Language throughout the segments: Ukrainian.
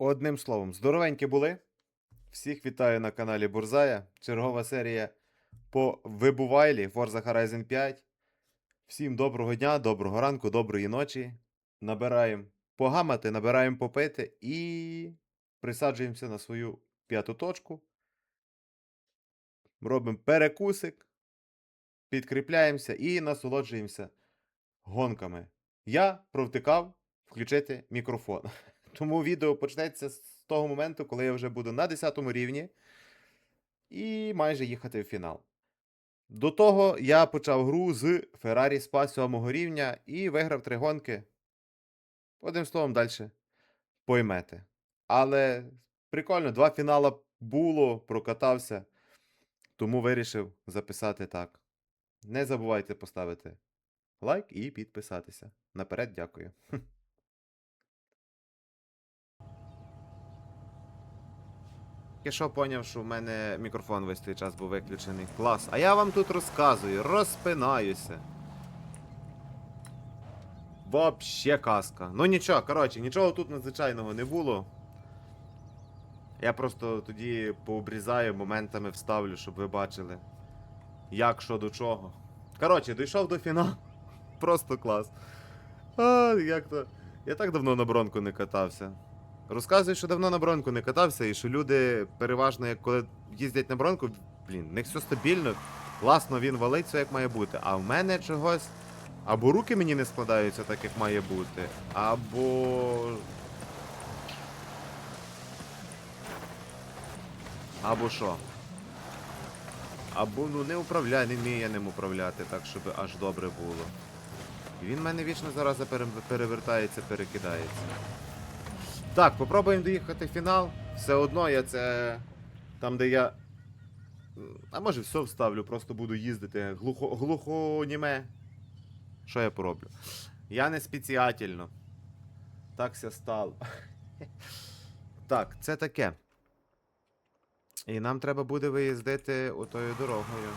Одним словом, здоровенькі були. Всіх вітаю на каналі Бурзая. Чергова серія по вибувайлі Forza Horizon 5. Всім доброго дня, доброго ранку, доброї ночі. Набираємо погамати, набираємо попити і присаджуємося на свою п'яту точку. Робимо перекусик, підкріпляємося і насолоджуємося гонками. Я провтикав включити мікрофон. Тому відео почнеться з того моменту, коли я вже буду на 10 рівні і майже їхати в фінал. До того я почав гру з Ferrari SPA 7 рівня і виграв три гонки. Одним словом, далі поймете. Але прикольно, два фінала було, прокатався. Тому вирішив записати так. Не забувайте поставити лайк і підписатися. Наперед дякую. Я що поняв, що в мене мікрофон весь той час був виключений. Клас. А я вам тут розказую, розпинаюся. Вообще казка. Ну нічого, коротше, нічого тут надзвичайного не було. Я просто тоді пообрізаю, моментами вставлю, щоб ви бачили, як що до чого. Коротше, дійшов до фіналу. Просто клас. А, як то. Я так давно на бронку не катався. Розказую, що давно на бронку не катався, і що люди переважно, як коли їздять на бронку, блін, в них все стабільно, класно він валить все як має бути. А в мене чогось. Або руки мені не складаються так, як має бути, або. Або що? Або ну не управляє, не вміє я ним управляти так, щоб аж добре було. І він в мене вічно зараз перевертається, перекидається. Так, попробуємо доїхати в фінал. Все одно я це. Там, де я. А може все вставлю, просто буду їздити. Глухо, глухоніме. Що я пороблю? Я не спеціательно. Так ся стало. Так, це таке. І нам треба буде виїздити отою дорогою.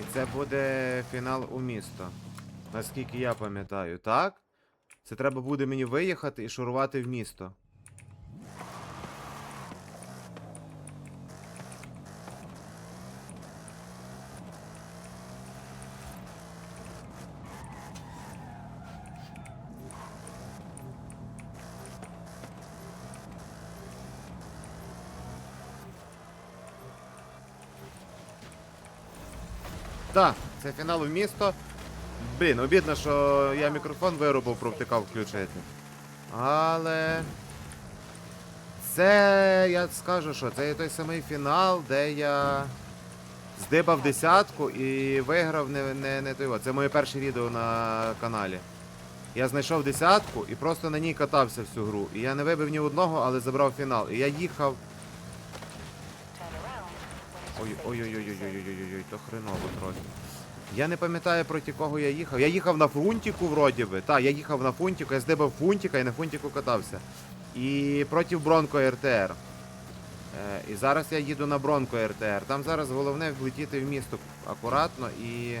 І це буде фінал у місто. Наскільки я пам'ятаю, так? Це треба буде мені виїхати і шурувати в місто. Так, це фінал у місто. Блін, обідно, що я мікрофон виробив, провтикав включити. Але. Це я скажу, що це є той самий фінал, де я здибав десятку і виграв не, не, не той. Це моє перше відео на каналі. Я знайшов десятку і просто на ній катався всю гру. І я не вибив ні одного, але забрав фінал. І я їхав. Ой-ой-ой-ой-ой-ой-ой-ой, то хреново трохи. Я не пам'ятаю проти кого я їхав. Я їхав на фунтіку, вроді би. Так, я їхав на фунтіку, я здибав фунтіка і на фунтіку катався. І проти Бронко РТР. Е, І зараз я їду на Бронко РТР. Там зараз головне влетіти в місто акуратно і. І,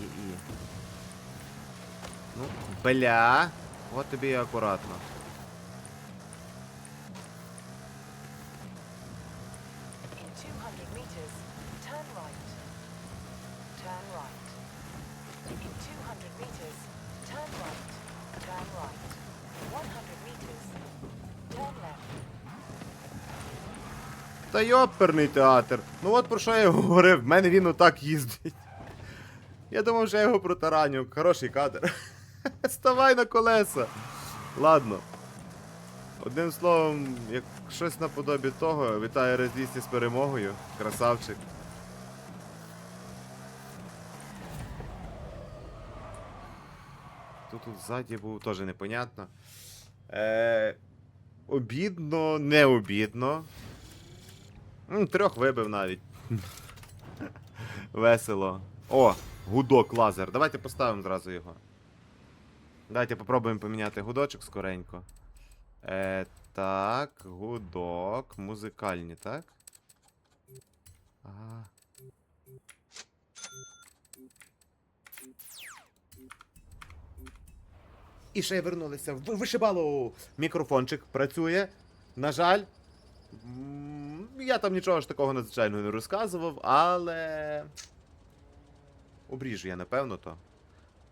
і, і. Ну, бля. От тобі і акуратно. Та йоперний театр. Ну от про що я говорив, в мене він отак їздить. Я думав, що я його протараню. Хороший кадр. Ставай на колеса. Ладно. Одним словом, як щось наподобі того, вітаю Розвісті з перемогою. Красавчик. Тут ззаді був теж непонятно. Е, обідно, не обідно. Трьох вибив навіть. Весело. О, гудок лазер. Давайте поставимо зразу його. Давайте попробуємо поміняти гудочок скоренько. Е, так, гудок. Музикальні, так? Ага. І ще вернулися. Вишибало! Мікрофончик працює. На жаль. Я там нічого ж такого надзвичайного не розказував, але. Обріжу я, напевно, то.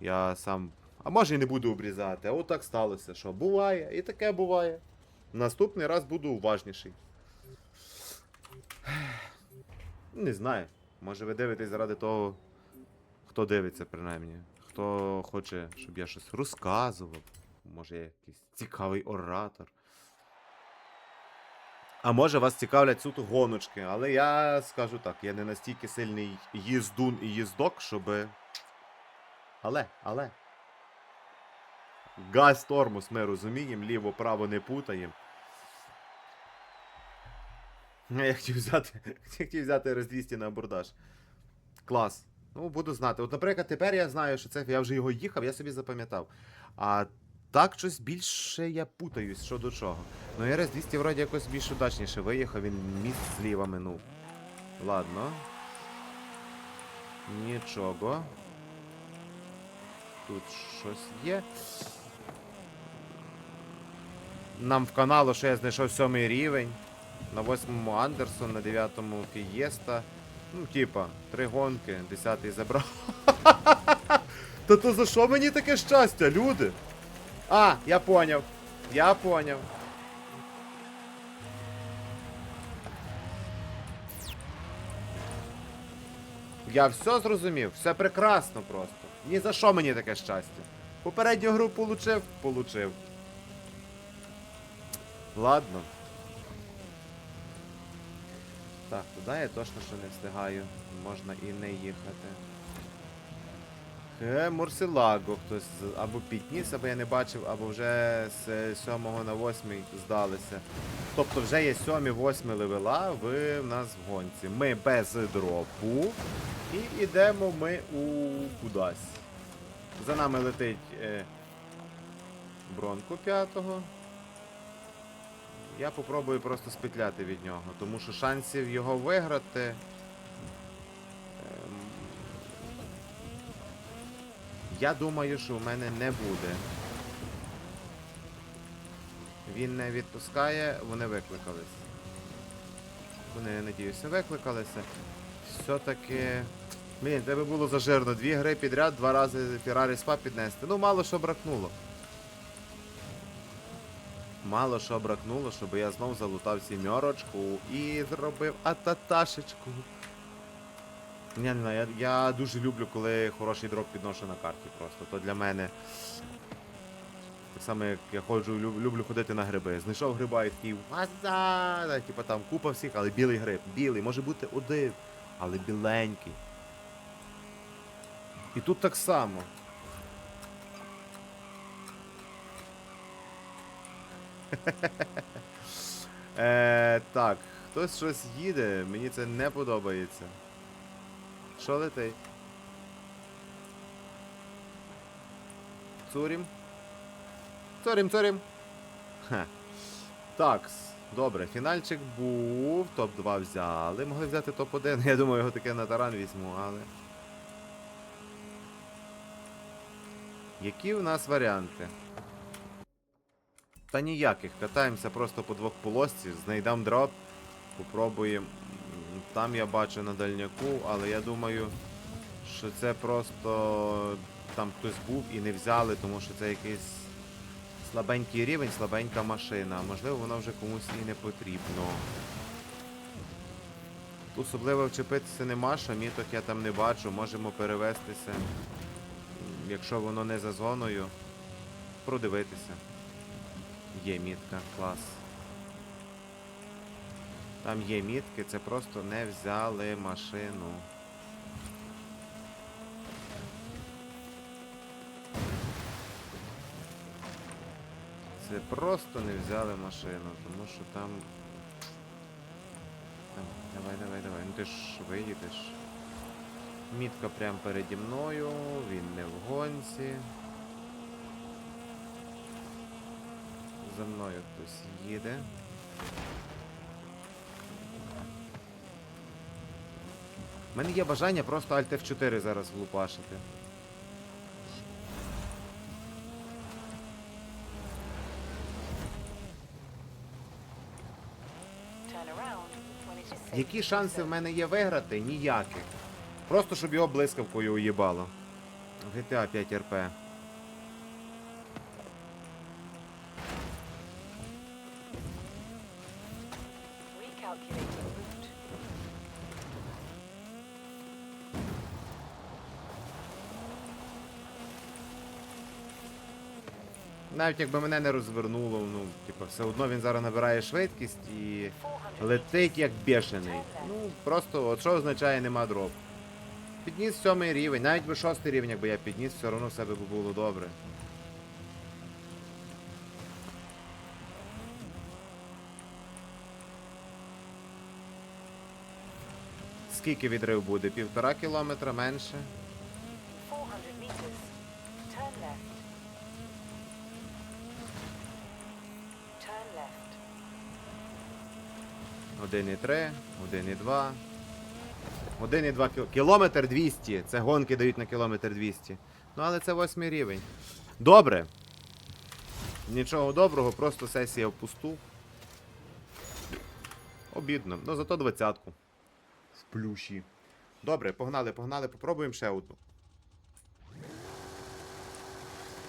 Я сам. А може і не буду обрізати. А от так сталося, що буває, і таке буває. Наступний раз буду уважніший. Не знаю. Може ви дивитесь заради того, хто дивиться, принаймні. Хто хоче, щоб я щось розказував. Може, я якийсь цікавий оратор. А може вас цікавлять суто гоночки, але я скажу так, я не настільки сильний їздун і їздок, щоби. Але, але. Газ тормоз ми розуміємо, ліво-право не путаємо. Я хотів взяти, хотів взяти RS200 на абордаж. Клас. Ну, буду знати. От, наприклад, тепер я знаю, що це я вже його їхав, я собі запам'ятав. А так щось більше я путаюсь, що до чого. Ну, RS200 вроді якось більш удачніше виїхав, він міст зліва минув. Ладно. Нічого. Тут щось є. Нам в каналу, що я знайшов сьомий рівень. На восьмому Андерсон, на дев'ятому Фієста. Ну, типа, три гонки, десятий забрав. Та то за що мені таке щастя, люди? А, я поняв. Я поняв. Я все зрозумів, все прекрасно просто. Ні за що мені таке щастя. Попередню гру получив? Получив. Ладно. Так, туди я точно що не встигаю. Можна і не їхати. Мурсилаго хтось або підніс, або я не бачив, або вже з 7 на 8 здалися. Тобто вже є 7-8 левела в, в нас в гонці. Ми без дропу. І йдемо ми у кудась. За нами летить е, бронку п'ятого. Я попробую просто спетляти від нього, тому що шансів його виграти. Я думаю, що у мене не буде. Він не відпускає, вони викликались. Вони, я надіюся, викликалися. Все-таки. Блін, тебе було зажирно. Дві гри підряд, два рази Феррарі спа піднести. Ну, мало що бракнуло. Мало що бракнуло, щоб я знов залутав сімерочку і зробив ататашечку. Я не я, я дуже люблю, коли хороший дроп підношу на карті просто. То для мене. Так само, як я ходжу, люб- люблю ходити на гриби. Знайшов гриба і такий ваза! Типа там купа всіх, але білий гриб. Білий, може бути один, але біленький. І тут так само. Е, так, хтось щось їде, мені це не подобається. Що летить? Цурім? Цурім, цурім. Ха. Так, добре, фінальчик був, топ-2 взяли. Могли взяти топ-1. Я думаю, його таке на таран візьму, але. Які у нас варіанти? Та ніяких. Катаємося просто по двох полосці, знайдемо дроп, попробуємо. Там я бачу на дальняку, але я думаю, що це просто там хтось був і не взяли, тому що це якийсь слабенький рівень, слабенька машина. Можливо, воно вже комусь і не потрібно. Особливо вчепитися нема, що міток я там не бачу, можемо перевестися, якщо воно не за зоною, продивитися. Є мітка, клас. Там є мітки, це просто не взяли машину. Це просто не взяли машину, тому що там. Давай, давай, давай. Ну ти ж виїдеш. Мітка прямо переді мною, він не в гонці. За мною хтось їде. У мене є бажання просто Alt F4 зараз влупашити. Які шанси в мене є виграти? Ніяких. Просто щоб його блискавкою уїбало. GTA 5 RP. Recalculating route. Навіть якби мене не розвернуло, ну, типу, все одно він зараз набирає швидкість і летить як бешений. Ну, просто от що означає нема дроп. Підніс сьомий рівень, навіть би шостий рівень, якби я підніс, все одно все би було добре. Скільки відрив буде? Півтора кілометра менше. 1,3, 1,2. 1,2 кіл... Кілометр 200. Це гонки дають на кілометр 200. Ну, але це восьмий рівень. Добре. Нічого доброго, просто сесія впусту. Обідно. Ну зато двадцятку. В плюші. Добре, погнали, погнали, попробуємо ще одну.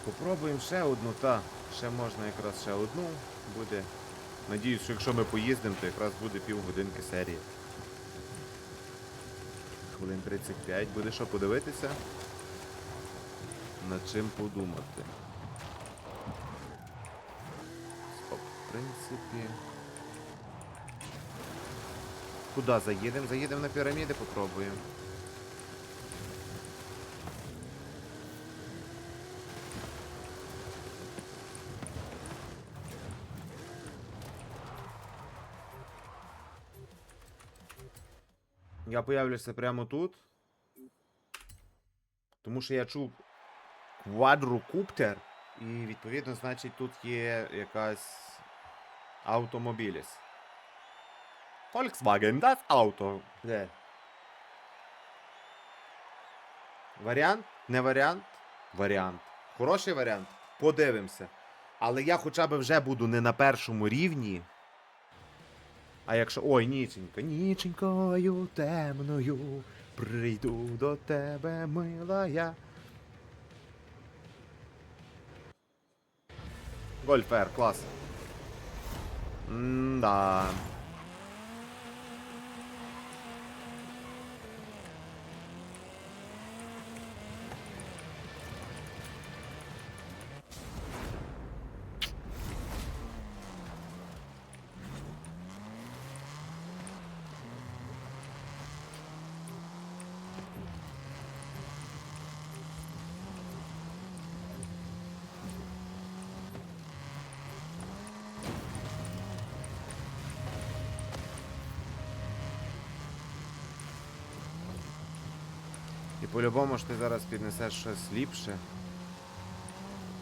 Попробуємо ще одну, та. Ще можна якраз ще одну. Буде. Надіюсь, що якщо ми поїздимо, то якраз буде півгодинки серії. Хвилин 35. Буде що подивитися? Над чим подумати. Стоп, в принципі. Куди заїдемо? Заїдемо на піраміди, попробуємо. Я появлюся прямо тут. Тому що я чув квадрокуптер, і відповідно, значить, тут є якась автомобіліс. Volkswagen, das Auto. Де? Варіант? Не варіант? Варіант. Хороший варіант. Подивимося. Але я хоча б вже буду не на першому рівні. А якщо. Ой, ніченько, ніченькою темною. Прийду до тебе, милая. Гольфер, клас. М-да. По-любому ж ти зараз піднесеш щось ліпше.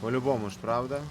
По-любому ж, правда?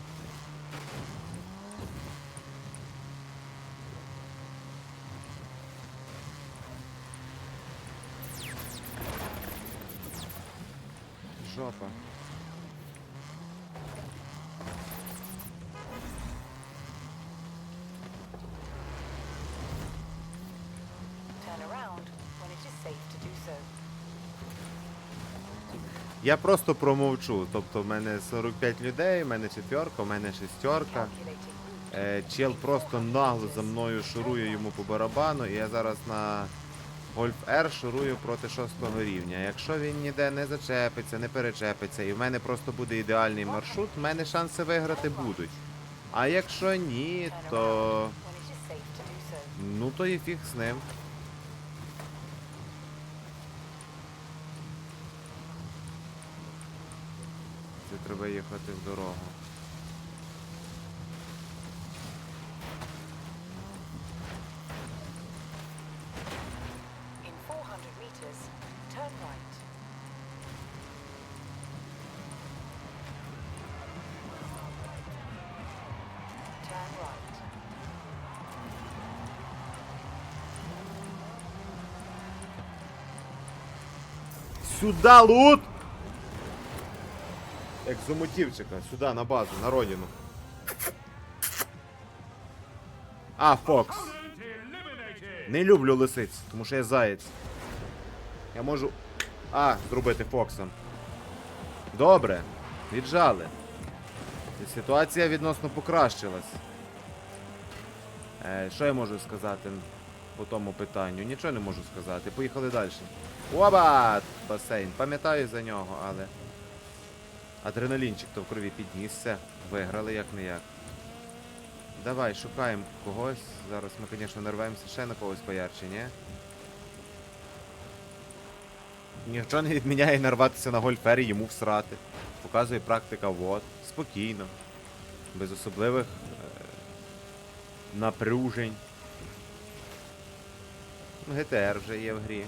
Я просто промовчу. Тобто в мене 45 людей, в мене четверка, в мене шестерка. Е, чел просто нагло за мною шурує йому по барабану, і я зараз на Гольф R шурую проти шостого рівня. Якщо він ніде не зачепиться, не перечепиться, і в мене просто буде ідеальний маршрут, в мене шанси виграти будуть. А якщо ні, то. Ну то і фіг з ним. треба їхати в дорогу. Сюда лут! Екзомотивчика, сюди, на базу, на родину. А, Фокс. Не люблю лисиць, тому що я заєць. Я можу. А, зробити Фоксом. Добре. Віджали. І Ситуація відносно покращилась. Е, що я можу сказати по тому питанню? Нічого не можу сказати. Поїхали далі. Оба! Басейн. Пам'ятаю за нього, але. Адреналінчик то в крові піднісся. Виграли як не як. Давай, шукаємо когось. Зараз ми, звісно, нарвемося ще на когось поярче, ні? Ніхто не відміняє нарватися на гольфер і йому всрати. Показує практика вот. Спокійно. Без особливих е- напружень. Ну, ГТР вже є в грі.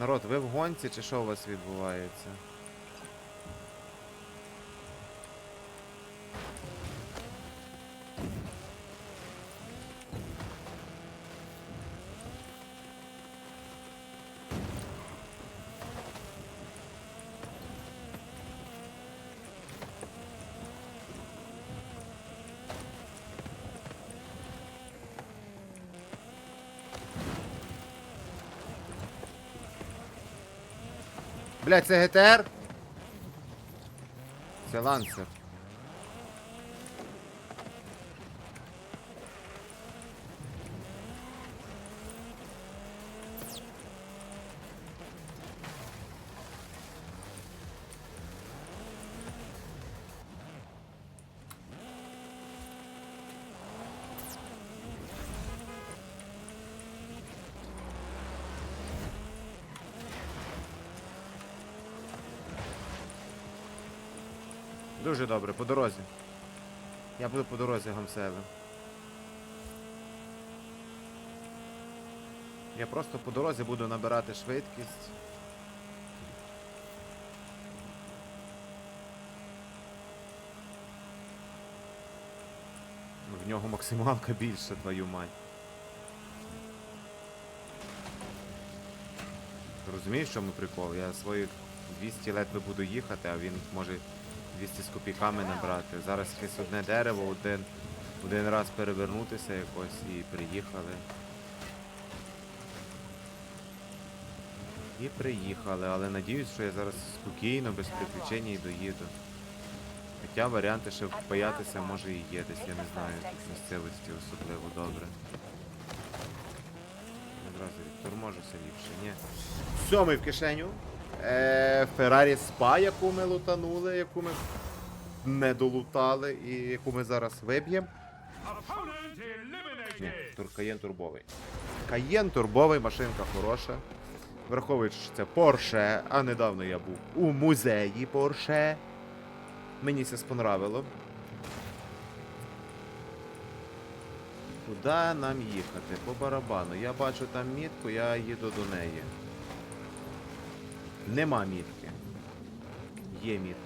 Народ, ви в гонці чи що у вас відбувається? Блять, це ГТР? Це лансер. Дуже добре, по дорозі. Я буду по дорозі гамселем. Я просто по дорозі буду набирати швидкість. В нього максималка більша, твою мать. Розумієш, в чому прикол? Я свої 200 ледве буду їхати, а він може 200 з копійками набрати. Зараз якесь одне дерево, один, один раз перевернутися якось і приїхали. І приїхали, але надіюсь, що я зараз спокійно, без приключень доїду. Хоча варіанти ще впаятися може і є десь, я не знаю, в місцевості особливо добре. Одразу відторможуся ліпше, ні. Сьомий в кишеню. Е, Феррарі Спа, яку ми лутанули, яку ми не долутали і яку ми зараз виб'ємо. Opponent Ні, тур Каєн турбовий. Каєн турбовий, машинка хороша. Враховуючи, що це Порше, а недавно я був у музеї Порше. Мені це спонравило. Куди нам їхати? По барабану. Я бачу там мітку, я їду до неї. Нема мітки. Є мітка.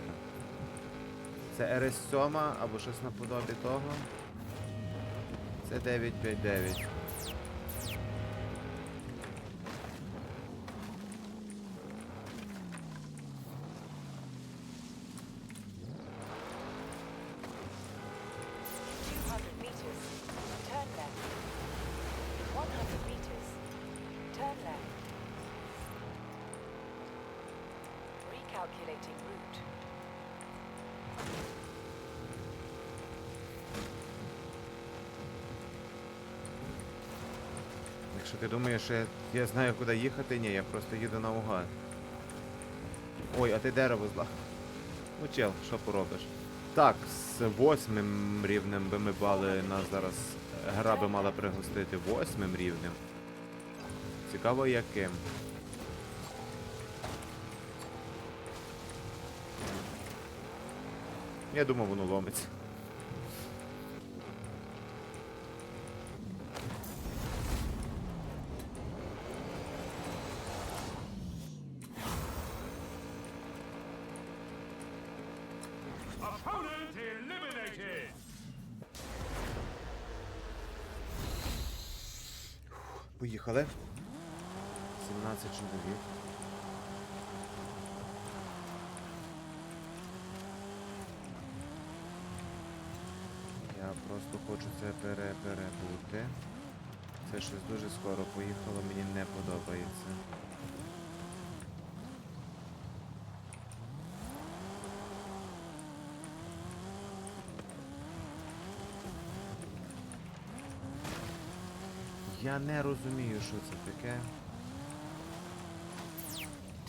Це RS7 або щось наподобі того. Це 959. Recalculating route. Якщо ти думаєш, що я, я знаю, куди їхати, ні, я просто їду наугад. Ой, а ти дерево зла. Ну чел, що поробиш? Так, з восьмим рівнем би ми бали нас зараз. Гра би мала пригостити восьмим рівнем. Цікаво яким. Я думав, воно ломиться. Поїхали. 17 чоловік. Я просто хочу це пере перебути. Це щось дуже скоро поїхало, мені не подобається. Я не розумію, що це таке.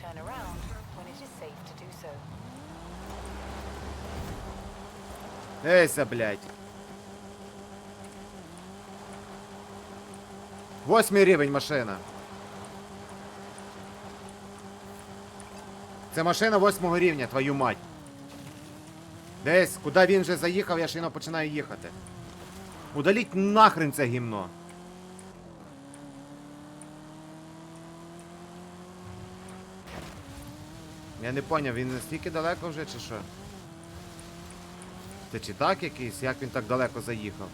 Turn around when it is safe to do so. Ейся, блядь. Восьмий рівень машина. Це машина восьмого рівня, твою мать. Десь, куди він вже заїхав, я й починаю їхати. Удаліть нахрен це гімно. Я не поняв, він настільки далеко вже чи що? Це чи так якийсь, як він так далеко заїхав?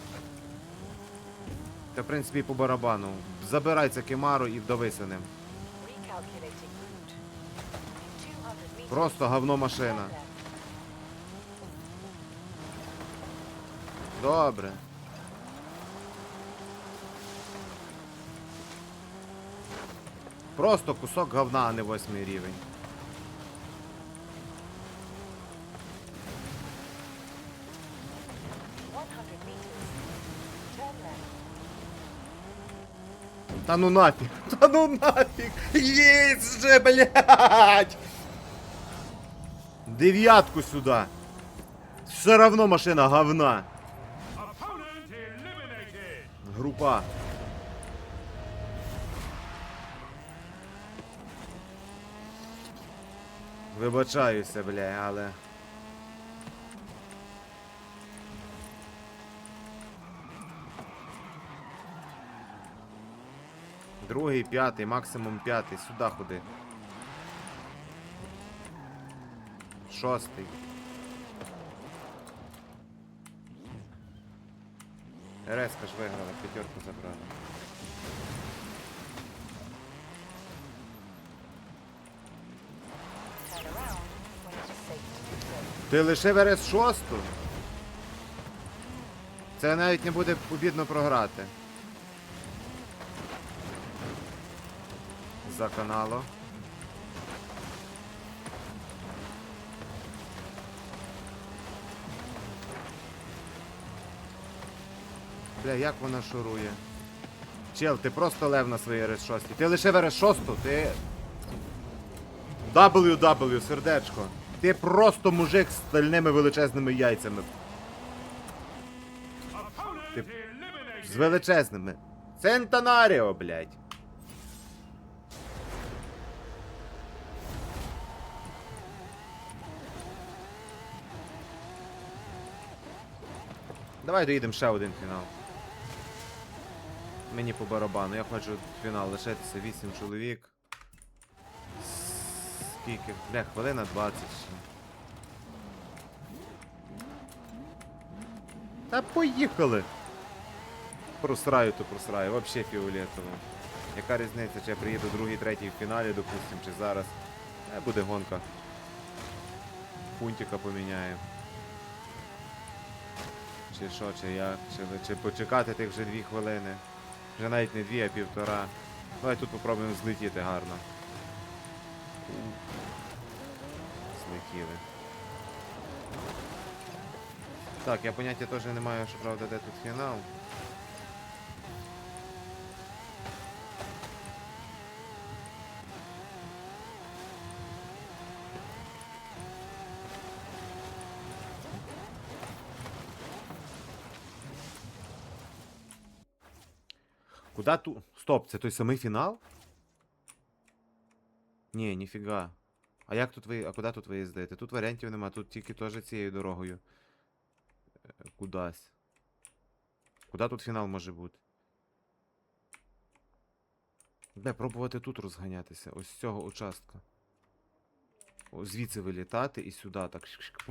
Та в принципі по барабану. Забирай це кемару і вдавися ним. Recalculating route. In 200 meters. Просто говно машина. Добре. Просто кусок говна, а не восьмий рівень. Turn left. Та ну нафіг! Та ну нафіг! Єсть же, блядь! Дев'ятку сюди! Все равно машина говна! Група. Вибачаюся, бля, але. Другий, п'ятий, максимум п'ятий. Сюди ходи. Шостий. Резка ж виграла, п'ятерку so. Ти лише верес шосту? Це навіть не буде обідно програти. За канало. Бля, як вона шурує? Чел, ти просто лев на своїй РС-6. Ти лише в РС-6, ти. WW, сердечко. Ти просто мужик з стальними величезними яйцями. Eliminated. З величезними. Центонаріо, блядь. Давай доїдемо ще один фінал. Мені по барабану. Я хочу фінал лишитися 8 чоловік. Скільки? Бля, хвилина 20 ще. Та поїхали! Просраю, то просраю, вообще фіолетово. Яка різниця, чи я приїду другий, третій в фіналі, допустим, чи зараз. Е, буде гонка. Пунтика поміняю. Чи що, чи як, чи, чи почекати тих вже дві хвилини. Вже навіть не дві, а півтора. Давай тут попробуємо злетіти гарно. Злетіли. Так, я поняття теж не маю, що правда, де тут фінал. Куда тут? Стоп, це той самий фінал? Ні, ніфіга. А як тут ви. А куди тут виїздите? Тут варіантів нема, тут тільки теж цією дорогою. Е, Кудась. Куди тут фінал може бути? Де, пробувати тут розганятися, ось з цього участка. О, звідси вилітати і сюди так. шик-шик.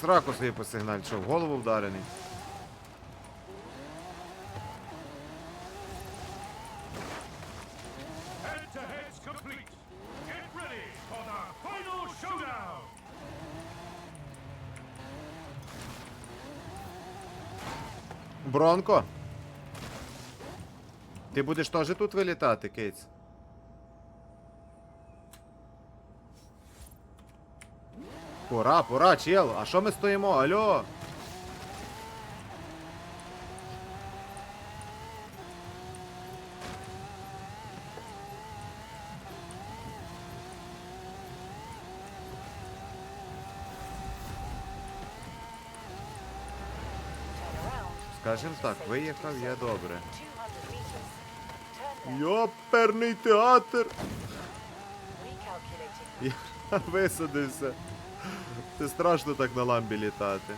Сраку собі посигналь, що в голову вдарений. Бронко. Ти будеш теж тут вилітати, Кейтс? Пора, пора, чел. А що ми стоїмо? Алло? Скажем так, виїхав я добре. 200 meters. Йоперний театр! Я висадився. Це страшно так на ламбі літати.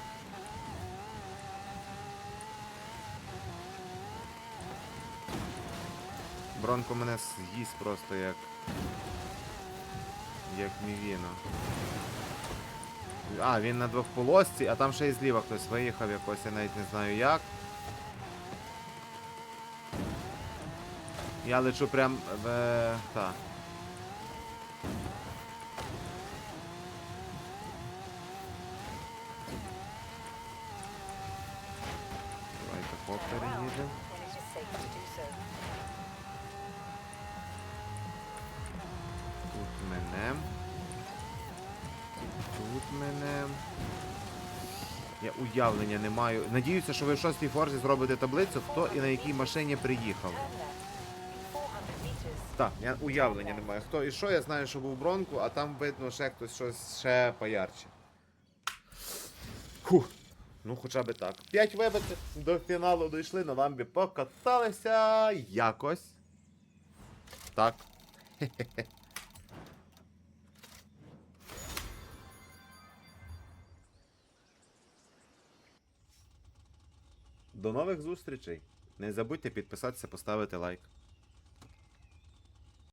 Бронко мене з'їсть просто як. Як мівіно. А, він на двохполосці, а там ще й зліва хтось виїхав якось, я навіть не знаю як. Я лечу прям в. е, Та. Do so. Тут мене. Тут мене. Я уявлення не маю. Надіюся, що ви в шостій форзі зробите таблицю, хто і на якій машині приїхав. Turn left. 400 meters. Так, я уявлення не маю. Хто і що, я знаю, що був бронку, а там видно ще хтось щось ще поярче. Фух. Ну, хоча б так. П'ять вибитих до фіналу дійшли, на ламбі покаталися якось. Так. До нових зустрічей. Не забудьте підписатися, поставити лайк.